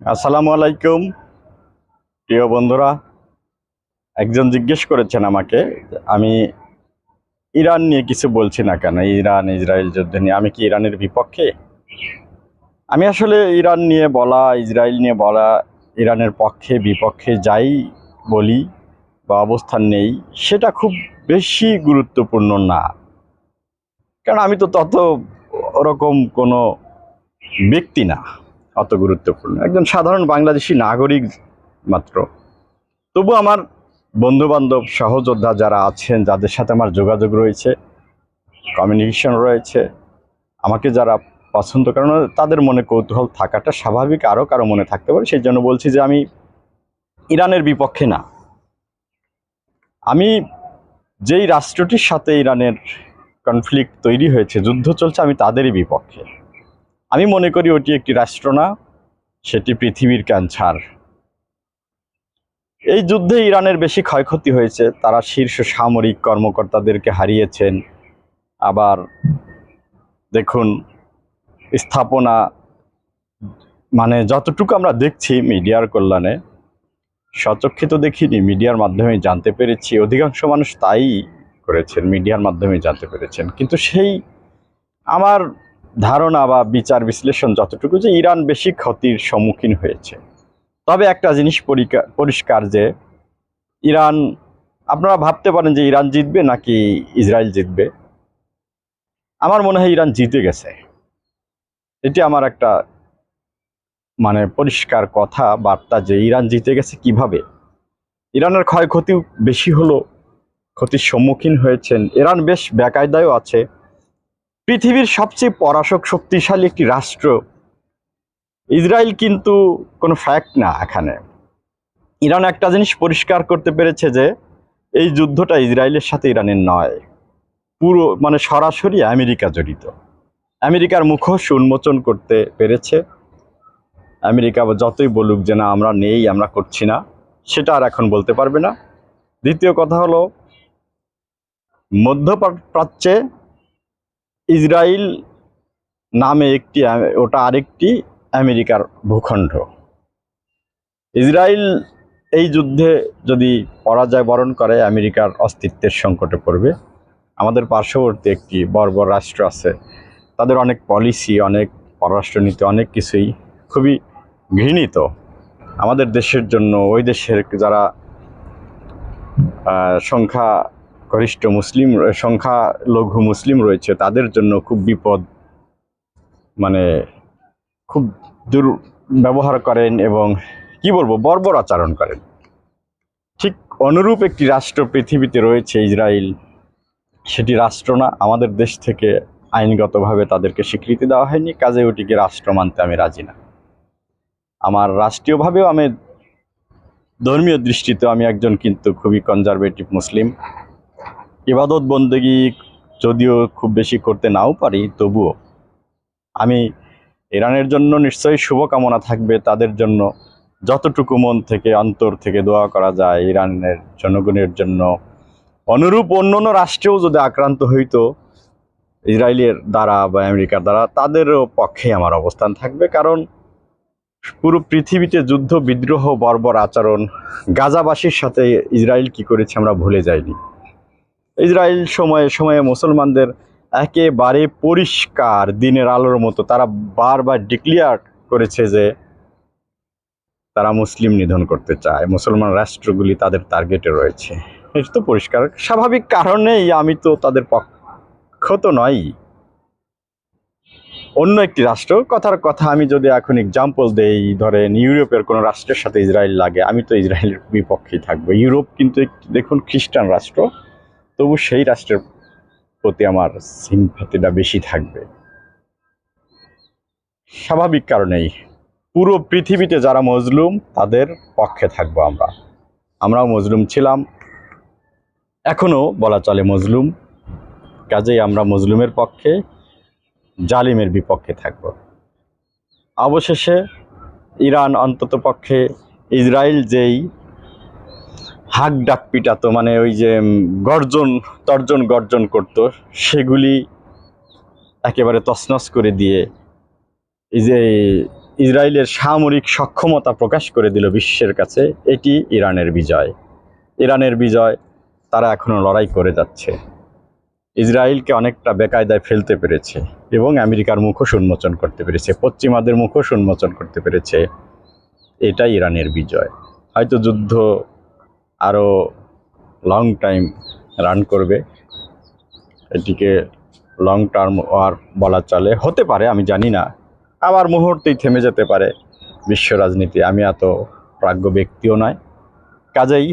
আসসালামু আলাইকুম। প্রিয় বন্ধুরা, একজন জিজ্ঞেস করেছেন আমাকে, আমি ইরান নিয়ে কিছু বলছি না কেন? ইরান, ইসরায়েল যুদ্ধ নিয়ে, আমি কি ইরানের বিপক্ষে? আমি আসলে ইরান নিয়ে বলা, ইসরায়েল নিয়ে বলা, ইরানের পক্ষে, বিপক্ষে যাই বলি বা অবস্থান নেই, সেটা খুব বেশি গুরুত্বপূর্ণ না। কারণ আমি তো তত ওরকম কোনো ব্যক্তি না। অত গুরুত্বপূর্ণ। একজন সাধারণ বাংলাদেশি নাগরিক মাত্র। তবু আমার বন্ধু বান্ধব সহযোদ্ধা যারা আছেন, যাদের সাথে আমার যোগাযোগ রয়েছে কমিউনিকেশন রয়েছে, আমাকে যারা পছন্দ করেন, তাদের মনে কৌতূহল থাকাটা স্বাভাবিক, আরও কারও মনে থাকতে পারে। সেই জন্য বলছি যে আমি ইরানের বিপক্ষে না। আমি যেই রাষ্ট্রটির সাথে ইরানের কনফ্লিক্ট তৈরি হয়েছে, যুদ্ধ চলছে, আমি তাদেরই বিপক্ষে। আমি মনে করি ওটি একটি রাষ্ট্র না, সেটি পৃথিবীর ক্যান্সার। এই যুদ্ধে ইরানের বেশি ক্ষয়ক্ষতি হয়েছে, তারা শীর্ষ সামরিক কর্মকর্তাদেরকে হারিয়েছেন। আবার দেখুন, স্থাপনা মানে যতটুকু আমরা দেখছি মিডিয়ার কল্যাণে সচক্ষে তো দেখিনি, মিডিয়ার মাধ্যমে জানতে পেরেছি, অধিকাংশ মানুষ তাই করেছেন, মিডিয়ার মাধ্যমে জানতে পেরেছেন। কিন্তু সেই আমার ধারণা বা বিচার বিশ্লেষণ যতটুকু যে ইরান বেশি ক্ষতির সম্মুখীন হয়েছে। তবে একটা জিনিস পরিষ্কার যে, ইরান, আপনারা ভাবতে পারেন যে ইরান জিতবে নাকি ইসরায়েল জিতবে? আমার মনে হয় ইরান জিতে গেছে। এটি আমার একটা মানে পরিষ্কার কথা, বার্তা যে ইরান জিতে গেছে কীভাবে? ইরানের ক্ষয়ক্ষতি বেশি হলো, ক্ষতির সম্মুখীন হয়েছেন। ইরান বেশ বেকায়দায়ও আছে। পৃথিবীর সবচেয়ে পরাশক শক্তিশালী একটি রাষ্ট্র। ইসরায়েল কিন্তু কোনো ফ্যাক্ট না এখানে। ইরান একটা জিনিস পরিষ্কার করতে পেরেছে যে, এই যুদ্ধটা ইসরায়েলের সাথে ইরানের নয়। পুরো মানে সরাসরি আমেরিকা জড়িত। আমেরিকার মুখোশ উন্মোচন করতে পেরেছে। আমেরিকা যতই বলুক যে, না, আমরা নেই, আমরা করছি না, সেটা আর এখন বলতে পারবে না। দ্বিতীয় কথা হলো, মধ্যপ্রাচ্যে ইসরায়েল নামে একটি ওটা আরেকটি আমেরিকার ভূখণ্ড। ইসরায়েল এই যুদ্ধে যদি পরাজয় বরণ করে, আমেরিকার অস্তিত্বের সংকটে পড়বে। আমাদের পার্শ্ববর্তী একটি বর্বর রাষ্ট্র আছে। তাদের অনেক পলিসি অনেক পররাষ্ট্রনীতি, অনেক কিছুই খুবই ঘৃণিত। আমাদের দেশের জন্য, ওই দেশের যারা সংখ্যা গরিষ্ঠ মুসলিম সংখ্যা লঘু মুসলিম রয়েছে, তাদের জন্য খুব বিপদ মানে খুব দুর ব্যবহার করেন এবং কি বলব, বর্বর আচরণ করেন। ঠিক অনুরূপ একটি রাষ্ট্র পৃথিবীতে রয়েছে ইসরায়েল সেটি রাষ্ট্র না, আমাদের দেশ থেকে আইনগতভাবে তাদেরকে স্বীকৃতি দেওয়া হয়নি, কাজে ওটিকে রাষ্ট্র মানতে আমি রাজি না। আমার রাষ্ট্রীয়ভাবেও আমি ধর্মীয় দৃষ্টিতে আমি একজন কিন্তু খুবই কনজারভেটিভ মুসলিম। ইবাদত বন্দেগি যদিও খুব বেশি করতে নাও পারি, তবুও। আমি ইরানের জন্য নিশ্চয়ই শুভকামনা থাকবে, তাদের জন্য যতটুকু মন থেকে, অন্তর থেকে দোয়া করা যায় ইরানের জনগণের জন্য। অনুরূপ অন্য অন্য রাষ্ট্রেও যদি আক্রান্ত হইতো, ইসরায়েলের দ্বারা বা আমেরিকার দ্বারা, তাদেরও পক্ষে আমার অবস্থান থাকবে, কারণ পুরো পৃথিবীতে যুদ্ধ, বিদ্রোহ, বর্বর আচরণ, গাজাবাসীর সাথে ইসরায়েল কি করেছে আমরা ভুলে যাইনি। ইসরায়েল সময়ে সময়ে মুসলমানদের একেবারে পরিষ্কার দিনের আলোর মতো তারা বারবার ডিক্লিয়ার করেছে যে তারা মুসলিম নিধন করতে চায়। মুসলমান রাষ্ট্রগুলি তাদের টার্গেটে রয়েছে। এটা তো পরিষ্কার। স্বাভাবিক কারণেই আমি তো তাদের পক্ষ তো নয় অন্য একটি রাষ্ট্র, কথার কথা আমি যদি এখন এক্সাম্পল দেই, ধরেন ইউরোপের কোনো রাষ্ট্রের সাথে ইসরায়েল লাগে, আমি তো ইসরায়েলের বিপক্ষেই থাকব। ইউরোপ কিন্তু দেখুন, খ্রিস্টান রাষ্ট্র। তবু সেই রাষ্ট্রের প্রতি আমার সিম্পাতিটা বেশি থাকবে। স্বাভাবিক কারণেই পুরো পৃথিবীতে যারা মজলুম, তাদের পক্ষে থাকব আমরা। আমরাও মজলুম ছিলাম এখনও বলা চলে মজলুম। কাজেই আমরা মজলুমের পক্ষে, জালিমের বিপক্ষে থাকব। অবশেষে ইরান অন্তত পক্ষে ইসরায়েল যেই হাক ডাক পিটাতো মানে ওই যে গর্জন, তর্জন গর্জন করত, সেগুলি একেবারে তছনছ করে দিয়ে এই যে ইসরায়েলের সামরিক সক্ষমতা প্রকাশ করে দিল বিশ্বের কাছে, এটি ইরানের বিজয়। ইরানের বিজয়, তারা এখনও লড়াই করে যাচ্ছে। ইসরায়েলকে অনেকটা বেকায়দায় ফেলতে পেরেছে এবং আমেরিকার মুখোশ উন্মোচন করতে পেরেছে, পশ্চিমাদের মুখোশ উন্মোচন করতে পেরেছে। এটাই ইরানের বিজয়। হয়তো যুদ্ধ আরও লং টাইম রান করবে। এটিকে লং টার্ম ওয়ার বলা চলে হতে পারে, আমি জানি না। আবার মুহূর্তেই থেমে যেতে পারে বিশ্ব রাজনীতি। আমি এত প্রাজ্ঞ ব্যক্তিও নয়। কাজেই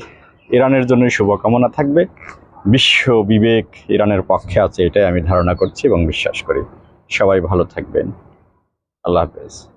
ইরানের জন্য শুভকামনা থাকবে। বিশ্ব বিবেক ইরানের পক্ষে আছে, এটাই আমি ধারণা করছি এবং বিশ্বাস করি। সবাই ভালো থাকবেন। আল্লাহ হাফেজ।